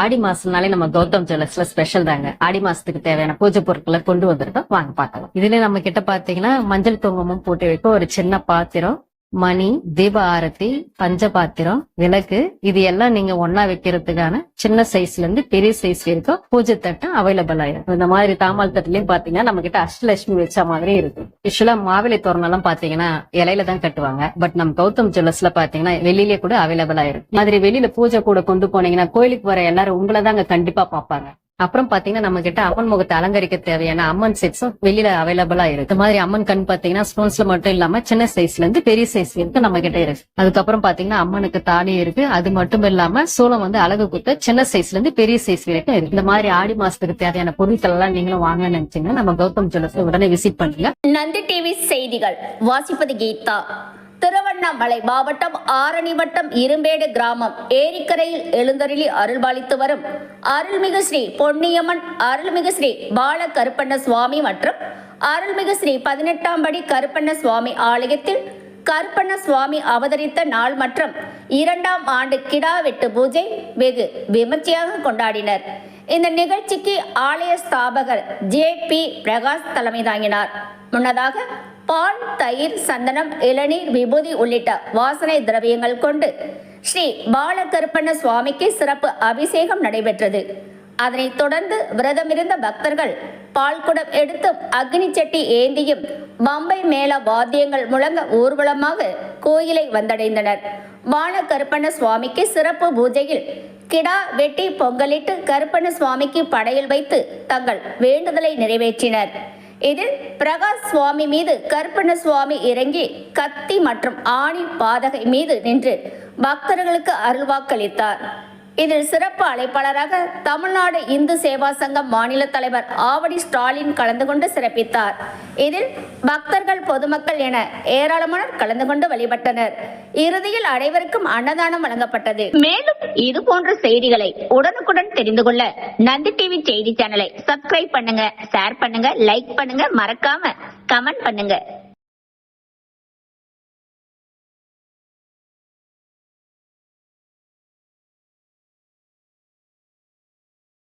ஆடி மாசம்னாலே நம்ம கௌதம் ஜுவல்லர்ஸ்ல ஸ்பெஷல் தாங்க. ஆடி மாசத்துக்கு தேவையான பூஜை பொருட்களை கொண்டு வந்திருக்கோம். வாங்க பார்க்கலாம். இதுல நம்ம கிட்ட பாத்தீங்கன்னா மஞ்சள் குங்குமம் போட்டு வைக்க ஒரு சின்ன பாத்திரம் மணி தீப ஆரத்தி பஞ்ச பாத்திரம் விளக்கு. இது எல்லாம் நீங்க ஒன்னா வைக்கிறதுக்கான சின்ன சைஸ்ல இருந்து பெரிய சைஸ் வரைக்கும் பூஜை தட்டு அவைலபிள் ஆயிரும். இந்த மாதிரி தாமல் தட்டுலயும் பாத்தீங்கன்னா நம்ம கிட்ட அஷ்டலட்சுமி வச்ச மாதிரி இருக்கும். யூஸ்வலா மாவிலை தோரணம் எல்லாம் பாத்தீங்கன்னா இலையில தான் கட்டுவாங்க. பட் நம்ம கௌதம் ஜுவல்லர்ஸ்ல பாத்தீங்கன்னா வெளியிலே கூட அவைலபிள் ஆயிரும். மாதிரி வெளியில பூஜை கூட கொண்டு போனீங்கன்னா கோயிலுக்கு வர எல்லாரும் உங்களை தாங்க கண்டிப்பா பாப்பாங்க அப்புறம் பாத்தீங்கன்னா நம்ம கிட்ட அம்மன் முகத்தை அலங்கரிக்க தேவையான அம்மன் செட்ஸும் வெளியில அவைலபிளா இருக்கு. இந்த மாதிரி அம்மன் கண் பாத்தீங்கன்னா ஸ்டோன்ஸ்ல மட்டும் இல்லாம சின்ன சைஸ்ல இருந்து பெரிய சைஸ் வரைக்கும் நம்ம கிட்ட இருக்கு. அதுக்கப்புறம் பாத்தீங்கன்னா அம்மனுக்கு தாலி இருக்கு. அது மட்டும் இல்லாம சூளம் வந்து அழகு குத்த சின்ன சைஸ்ல இருந்து பெரிய சைஸ் வரைக்கும் இருக்கு. இந்த மாதிரி ஆடி மாசத்துக்கு தேவையான பொருட்கள் எல்லாம் நீங்களும் வாங்க நினைச்சீங்கன்னா நம்ம கௌதம் ஜுவல்லர்ஸ் உடனே விசிட் பண்ணுங்க நந்தி டிவி செய்திகள். வாசிப்பது கீதா. திருவண்ணாமலை மாவட்டம் ஆரணி வட்டம் இரும்பேடு கிராமம். ஏரிக்கரையில் எழுந்தருளி அருள்பாலித்து வரும் அருள்மிகு ஸ்ரீ பொன்னியம்மன் அருள்மிகு ஸ்ரீ பால கருப்பண்ண சுவாமி மற்றும் அருள்மிகு ஸ்ரீ பதினெட்டாம் படி கருப்பண்ண சுவாமி ஆலயத்தில் கருப்பண்ண சுவாமி அவதரித்த நாள் மற்றும் இரண்டாம் ஆண்டு கிடா வெட்டு பூஜை வெகு விமர்சையாக கொண்டாடினர். இந்த நிகழ்ச்சிக்கு ஆலய ஸ்தாபகர் ஜே பி பிரகாஷ் தலைமை தாங்கினார். முன்னதாக பால் தயிர் சந்தனம் இளநீர் விபூதி உள்ளிட்ட வாசனை திரவியங்கள் கொண்டு ஸ்ரீ பாலகருப்பண்ண சுவாமிக்கு சிறப்பு அபிஷேகம் நடைபெற்றது. அதனைத் தொடர்ந்து விரதமிருந்த பக்தர்கள் பால்குடம் எடுத்து அக்னி சட்டி ஏந்தியும் பம்பை மேள வாத்தியங்கள் முழங்க ஊர்வலமாக கோயிலை வந்தடைந்தனர். பாலகருப்பண்ண சுவாமிக்கு சிறப்பு பூஜையில் கிடா வெட்டி பொங்கலிட்டு கருப்பண்ண சுவாமிக்கு படையில் வைத்து தங்கள் வேண்டுதலை நிறைவேற்றினர். இதில் பிரகாஷ் சுவாமி மீது கருப்பண சுவாமி இறங்கி கத்தி மற்றும் ஆணி பாதகை மீது நின்று பக்தர்களுக்கு அருள்வாக்களித்தார். இதில் சிறப்பு அழைப்பாளராக தமிழ்நாடு இந்து சேவா சங்கம் மாநில தலைவர் ஆவடி ஸ்டாலின் கலந்து கொண்டு சிறப்பித்தார். இதில் பக்தர்கள் பொதுமக்கள் என ஏராளமானோர் கலந்து கொண்டு வழிபட்டனர். இறுதியில் அனைவருக்கும் அன்னதானம் வழங்கப்பட்டது. மேலும் இது போன்ற செய்திகளை உடனுக்குடன் தெரிந்து கொள்ள நந்தி டிவி செய்தி சேனலை சப்ஸ்கிரைப் பண்ணுங்க ஷேர் பண்ணுங்க லைக் பண்ணுங்க மறக்காம கமெண்ட் பண்ணுங்க.